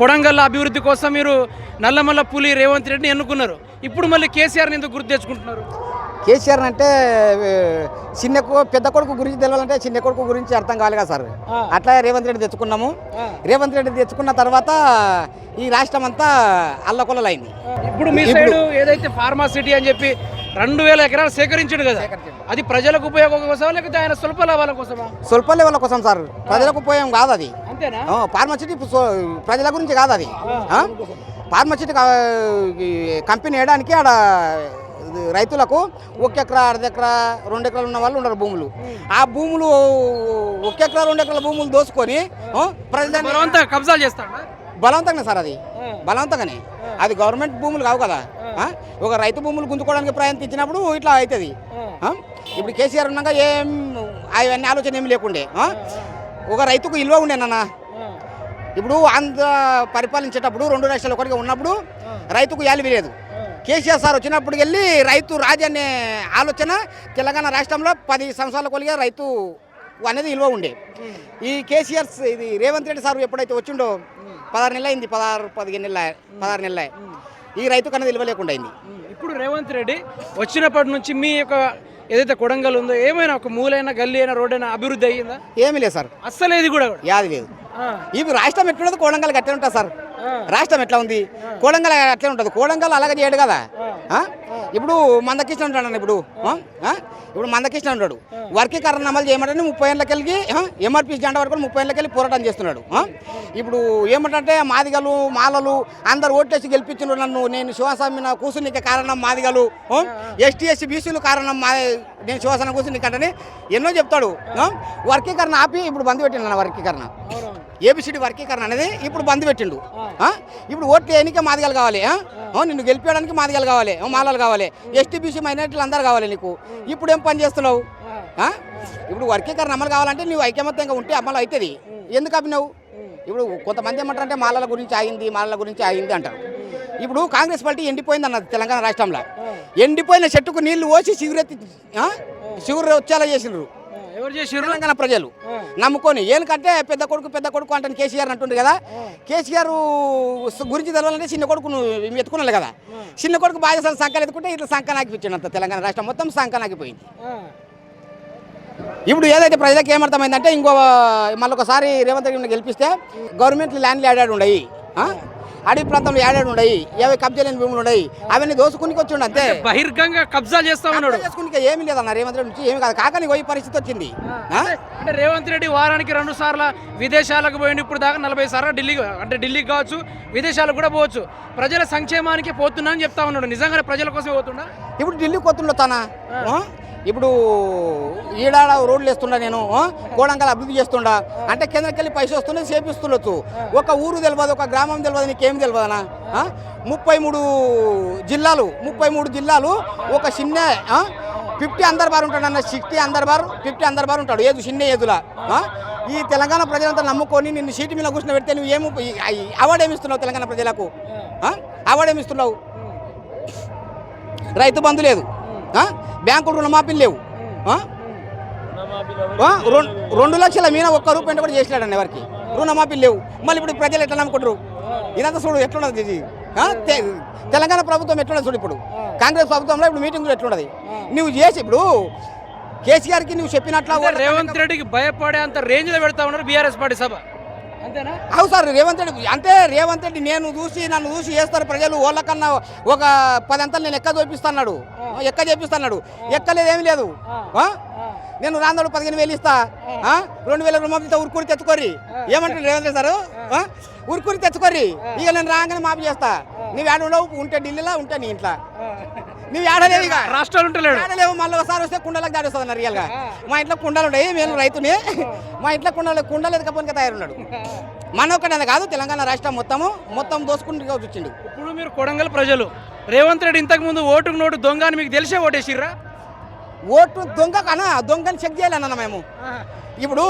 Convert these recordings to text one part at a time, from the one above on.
కొడంగల్ అభివృద్ధి కోసం మీరు నల్లమల్ల పులి రేవంత్ రెడ్డిని ఎన్నుకున్నారు. ఇప్పుడు మళ్ళీ కేసీఆర్ని ఎందుకు గుర్తు తెచ్చుకుంటున్నారు? కేసీఆర్ అంటే చిన్న పెద్ద కొడుకు గురించి తెలవాలంటే చిన్న కొడుకు గురించి అర్థం కదా సార్. అట్లా రేవంత్ రెడ్డి తెచ్చుకున్నాము. రేవంత్ రెడ్డి తెచ్చుకున్న తర్వాత ఈ రాష్ట్రం అంతా అల్లకొల్లలైంది. ఇప్పుడు మీ సైడ్ ఏదైతే ఫార్మా సిటీ అని చెప్పి రెండు వేల ఎకరాలు సేకరించాడు కదా. అది ప్రజలకు ఉపయోగం కోసమా లేకపోతే ఆయన స్వల్ప లాభాల కోసమా? స్వల్ప లెవెల్ కోసం సార్. ప్రజలకు ఉపయోగం కాదు అది. ఫార్మసిటీ ప్రజల గురించి కాదు అది. ఫార్మసిటీ కంపెనీ వేయడానికి ఆడ రైతులకు ఒక ఎకరా అర్ధ ఎకరా రెండు ఎకరాలు ఉన్న వాళ్ళు ఉండరు భూములు. ఆ భూములు ఒక ఎకరా రెండు ఎకరాల భూములు దోసుకొని ఆ, ప్రజలని బలవంతంగా కబ్జాలు చేస్తాడా? బలవంతంగానే సార్ అది. బలవంతంగానే. అది గవర్నమెంట్ భూములు కావు కదా? ఒక రైతు భూములు గుంజుకోవడానికి ప్రయత్నించినప్పుడు ఇట్లా అవుతుంది? ఇప్పుడు కేసీఆర్ ఉన్నాక ఏం అవన్నీ ఆలోచన ఏమి లేకుండే? ఒక రైతుకు విలువ ఉండే నాన్న. ఇప్పుడు ఆంధ్ర పరిపాలించేటప్పుడు రెండు రాష్ట్రాలు ఒకటిగా ఉన్నప్పుడు రైతుకు యాలివి లేదు కేసీఆర్ సార్ వచ్చినప్పుడు వెళ్ళి రైతు రాజు అనే ఆలోచన తెలంగాణ రాష్ట్రంలో పది సంవత్సరాల కొలిగా రైతు అనేది విలువ ఉండే. ఈ కేసీఆర్ ఇది రేవంత్ రెడ్డి సార్ ఎప్పుడైతే వచ్చిండో పదహారు నెలలు అయింది పదహారు పదిహేను నెలల పదహారు నెలల ఈ రైతుకు అనేది విలువ లేకుండా అయింది. ఇప్పుడు రేవంత్ రెడ్డి వచ్చినప్పటి నుంచి మీ యొక్క ఏదైతే కొడంగల్ ఉందో ఏమైనా ఒక మూలైన గల్లీ అయినా రోడ్ అయినా అభివృద్ధి అయ్యిందా? ఏమీ లేదు సార్. అస్సలేదు కూడా యాది లేదు. ఇవి రాష్ట్రం ఎట్లుండదు కోడంగల్ అట్లే ఉంటుంది సార్. రాష్ట్రం ఎట్లా ఉంది? కోడంగల్ అట్లే ఉంటుంది. కోడంగల్ అలాగే చేయడు కదా? ఆ? ఇప్పుడు మందకృష్ణ ఉంటాడు ఇప్పుడు? ఇప్పుడు మందకృష్ణ ఉంటాడు. వర్గీకరణ అమలు చేయమంటే ముప్పై ఏళ్ళకెళ్ళి ఎంఆర్పీ జెండా వరకు ముప్పై ఏళ్ళకెళ్ళి పోరాటం చేస్తున్నాడు? ఇప్పుడు ఏమంటే మాదిగలు మాలలు అందరు ఓట్లేసి గెలిపించిన నన్ను. నేను శివస్వామి నా కూర్చునికి కారణం మాదిగలు ఎస్టీ ఎస్సీ బీసీలు కారణం మా నేను శివసేన కూర్చుని కంటని ఎన్నో చెప్తాడు? వర్గీకరణ ఆపి ఇప్పుడు బంద్ పెట్టిండు నా వర్గీకరణ ఏబిసిడి వర్గీకరణ అనేది ఇప్పుడు బంద్ పెట్టిండు? ఇప్పుడు ఓట్లు ఎన్నిక మాదిగలు కావాలి నిన్ను గెలిపించడానికి మాదిగలు కావాలి మాలలు కావాలి. ఎస్టీ బీసీ మైనార్టీలు అందరు కావాలి నీకు. ఇప్పుడు ఏం పని చేస్తున్నావు? ఇప్పుడు వర్గీకరణ అమలు కావాలంటే నువ్వు ఐకమత్యంగా ఉంటే అమలు అవుతుంది. ఎందుకు అభినవు? ఇప్పుడు కొంతమంది ఏమంటారంటే మాలల గురించి ఆగింది మాలల గురించి ఆగింది అంటారు. ఇప్పుడు కాంగ్రెస్ పార్టీ ఎండిపోయింది అన్నది తెలంగాణ రాష్ట్రంలో. ఎండిపోయిన చెట్టుకు నీళ్ళు పోసి చిగురెత్తి? చిగురు వచ్చేలా చేసారు తెలంగాణ ప్రజలు. నమ్ముకొని ఎందుకంటే పెద్ద కొడుకు పెద్ద కొడుకు అంటే కేసీఆర్ అంటుండే కదా. కేసీఆర్ గురించి తెలవాలంటే చిన్న కొడుకును ఎత్తుకున్నాడు కదా. చిన్న కొడుకు బాధ్యతలు సంఖ్యలు ఎత్తుకుంటే ఇట్లా సంఖ్య నాకిపించాడు అంత తెలంగాణ రాష్ట్రం మొత్తం సంఖ్య నాకిపోయింది ఇప్పుడు ఏదైతే ప్రజలకు ఏమర్థమైందంటే ఇంకో మళ్ళొకసారి రేవంత్ రెడ్డిని గెలిపిస్తే గవర్నమెంట్ ల్యాండ్లు యాడాడు ఉండయి? అడవి ప్రాంతంలో యాడాడు ఉండయి ఏవి కబ్జా లేని భూములు ఉండయి అవన్నీ దోసుకునికి వచ్చిండు అంతే. బహిర్గంగా కబ్జా చేస్తా ఉన్నాడు. చేసుకునికి ఏమీ లేదన్న రేవంత్ రెడ్డి నుంచి ఏమి కాదు. కాకని పోయి పరిస్థితి వచ్చింది? అంటే- రేవంత్ రెడ్డి వారానికి రెండు సార్లు విదేశాలకు పోయిండు ఇప్పుడు దాకా నలభై సార్లు ఢిల్లీకి అంటే ఢిల్లీకి కావచ్చు విదేశాలకు కూడా పోవచ్చు. ప్రజల సంక్షేమానికి పోతున్నా అని చెప్తా ఉన్నాడు. నిజంగానే ప్రజల కోసమే పోతున్నా ఇప్పుడు ఢిల్లీ కొత్తుండో తన? ఇప్పుడు ఈడాడ రోడ్లు వేస్తుండా నేను ఆ? కోడంగల్ అభివృద్ధి చేస్తుండా? అంటే కేంద్రకి పైసలు వస్తుండే చేపిస్తుండొచ్చు. ఒక ఊరు తెలియదు ఒక గ్రామం తెలియదు నీకేం తెలియదనా ముప్పై మూడు జిల్లాలు ముప్పై మూడు జిల్లాలు ఒక చిన్న ఫిఫ్టీ అందర్ బారు ఉంటాడు అన్న సిక్స్టీ అందర్ ఫిఫ్టీ అందరిబారు ఉంటాడు ఏదు చిన్న ఏదులా ఈ తెలంగాణ ప్రజలంతా నమ్ముకొని నిన్ను సీటు మీద కూర్చుని పెడితే నువ్వు ఏమి అవార్డు ఏమి ఇస్తున్నావు తెలంగాణ ప్రజలకు? అవార్డు ఏమి ఇస్తున్నావు? రైతు బంధు లేదు ఆ? బ్యాంకు రుణమాఫీలు లేవు. రెండు లక్షల మీద ఒక్క రూపాయి కూడా చేసినాడండి ఎవరికి. రుణమాఫీలు లేవు. మళ్ళీ ఇప్పుడు ప్రజలు ఎట్లా నమ్ముకుంటారు? ఇదంతా చూడు ఎట్లున్నది ఇది. తెలంగాణ ప్రభుత్వం ఎట్లున్నది చూడు ఇప్పుడు. కాంగ్రెస్ ప్రభుత్వంలో ఇప్పుడు మీటింగ్ ఎట్లున్నది? నువ్వు చేసి ఇప్పుడు కేసీఆర్కి నువ్వు చెప్పినట్ల రేవంత్ రెడ్డికి భయపడే అంత రేంజ్లో పెడతా ఉన్నారు బీఆర్ఎస్ పార్టీ సభ. అవు సార్ రేవంత్ రెడ్డి అంటే రేవంత్ రెడ్డి నేను చూసి నన్ను చూసి చేస్తారు ప్రజలు వాళ్ళకన్నా ఒక పది అంతలు నేను ఎక్క చూపిస్తున్నాడు. ఎక్క చేపిస్తున్నాడు. ఎక్కలేదు ఏమీ లేదు? నేను రాందోడు పదిహేను వేలు ఇస్తా? రెండు వేల రూపాయలతో ఉరుకుని తెచ్చుకోర్రి. ఏమంటారు రేవంత్ రెడ్డి సార్? ఉరుకుని తెచ్చుకోర్రి. ఇక నేను రాగానే మాఫీ చేస్తా. నువ్వు ఏడ ఉండవు ఉంటే ఢిల్లీలో ఉంటే నీ ఇంట్లో. నువ్వు ఏడలేవు ఇక. రాష్ట్రాలు ఉంటలేడు. ఆడలేవు మళ్ళీ ఒకసారి వస్తే కుండలకు దాడిస్తుంది అన్న రియల్గా. మా ఇంట్లో కుండలు ఉన్నాయి నేను రైతుని. మా ఇంట్లో కుండలు కుండలు ఎదకపోనికే తయారున్నాడు. మన ఒక్కడనే కాదు తెలంగాణ రాష్ట్రం మొత్తము మొత్తం దోసుకుంటూ వచ్చిండు. ఇప్పుడు మీరు కొడంగల్ ప్రజలు రేవంత్ రెడ్డి ఇంతకు ముందు ఓటుకు నోటు దొంగ అని మీకు తెలిసే ఓటేసిర్రా? ఓటు దొంగ కన్నా దొంగని చెక్ చేయాలన్న మేము. ఇప్పుడు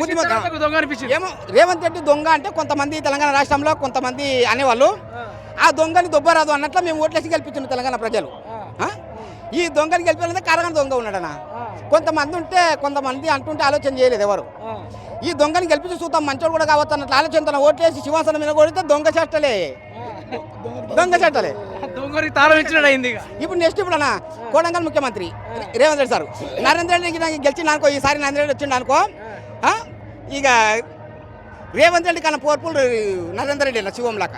బుద్ధిమంత ఏమో రేవంత్ రెడ్డి దొంగ అంటే కొంతమంది తెలంగాణ రాష్ట్రంలో కొంతమంది అనేవాళ్ళు. ఆ దొంగని దొబ్బరాదు అన్నట్లు మేము ఓట్లేసి గెలిపించిన తెలంగాణ ప్రజలు. ఆ? ఈ దొంగని గెలిపాలంటే కారణం దొంగ ఉన్నాడనా? కొంతమంది ఉంటే కొంతమంది అంటుంటే ఆలోచన చేయలేదు ఎవరు. ఈ దొంగని గెలిపించి చూద్దాం మంచోడు కూడా కావచ్చు అన్నట్లు ఆలోచనతో ఓట్లేసి శివాసనం మీద కొడితే దొంగ చేష్టలే. దొంగ చేష్టలే. ఇప్పుడు నెక్స్ట్ ఇప్పుడు అన్న కోడంగల్ ముఖ్యమంత్రి రేవంత్ రెడ్డి సార్. నరేంద్ర రెడ్డికి నాకు గెలిచిండు అనుకో ఈసారి నరేంద్ర రెడ్డి వచ్చిండు అనుకో ఆ? ఇక రేవంత్ రెడ్డి కన్నా పోర్పులు నరేంద్ర రెడ్డి అన్న శివంలాక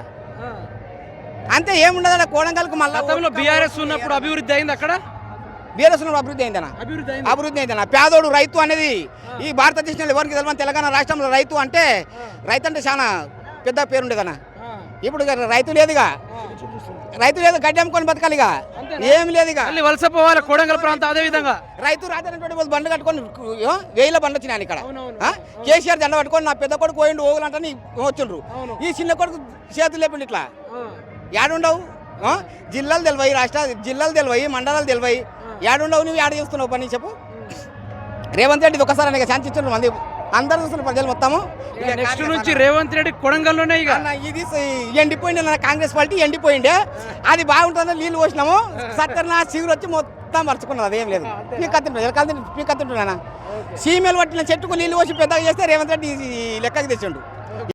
అంతే ఏముండదు కోడంగల్కి మళ్ళీ బీఆర్ఎస్ ఉన్నప్పుడు అభివృద్ధి అయింది అక్కడ? బీఆర్ఎస్ అభివృద్ధి అయిందన్న. అభివృద్ధి అయింది. అభివృద్ధి అయిందన్న. పేదోడు రైతు అనేది ఈ భారతదేశంలో ఎవరికి తెలియని తెలంగాణ రాష్ట్రంలో రైతు అంటే రైతు అంటే చాలా పెద్ద పేరు ఉండేదన్న ఇప్పుడు రైతు లేదుగా. రైతు లేదు గడ్డి అమ్ముకొని బతకాలిగా. ఏం మళ్ళీ వలస పోవాలి కోడంగల్ ప్రాంతం అదే విధంగా. రైతు రాజనేటువంటి వాళ్ళు బండ్లు కట్టుకొని వేల బండ్లు వచ్చినాయి ఇక్కడ? కేసీఆర్ దండ పట్టుకొని నా పెద్ద కొడుకు పోయిండు ఓగులంటే వచ్చిండ్రు. అవును. ఈ చిన్న కొడుకు చేతులు లేపిండు ఇట్లా. ఏడుండవు? జిల్లాలు తెలివయి రాష్ట్ర జిల్లాలు తెలివయి మండలాలు తెలివయి. ఏడుండవు నువ్వు ఏడ చేస్తున్నావు పని చెప్పు. రేవంత్ రెడ్డి ఒకసారి అనేక శాంతించండి మంది. అందరు చూస్తున్న ప్రజలు మొత్తము. నెక్స్ట్ నుంచి రేవంత్ రెడ్డి కొడంగల్లోనే ఇక. ఇది ఎండిపోయింది నా కాంగ్రెస్ పార్టీ ఎండిపోయిండే. అది బాగుంటుందని నీళ్ళు పోసినాము. సక్కర్ నా చిగురు వచ్చి మొత్తం మర్చుకున్నది అదేం లేదు. పీకత్తుంటుంది కలిసి పీకత్తుంటున్నా సీమెలు పట్టిన చెట్టుకు నీళ్ళు పోసి పెద్దగా చేస్తే రేవంత్ రెడ్డి లెక్కకి తెచ్చిండు.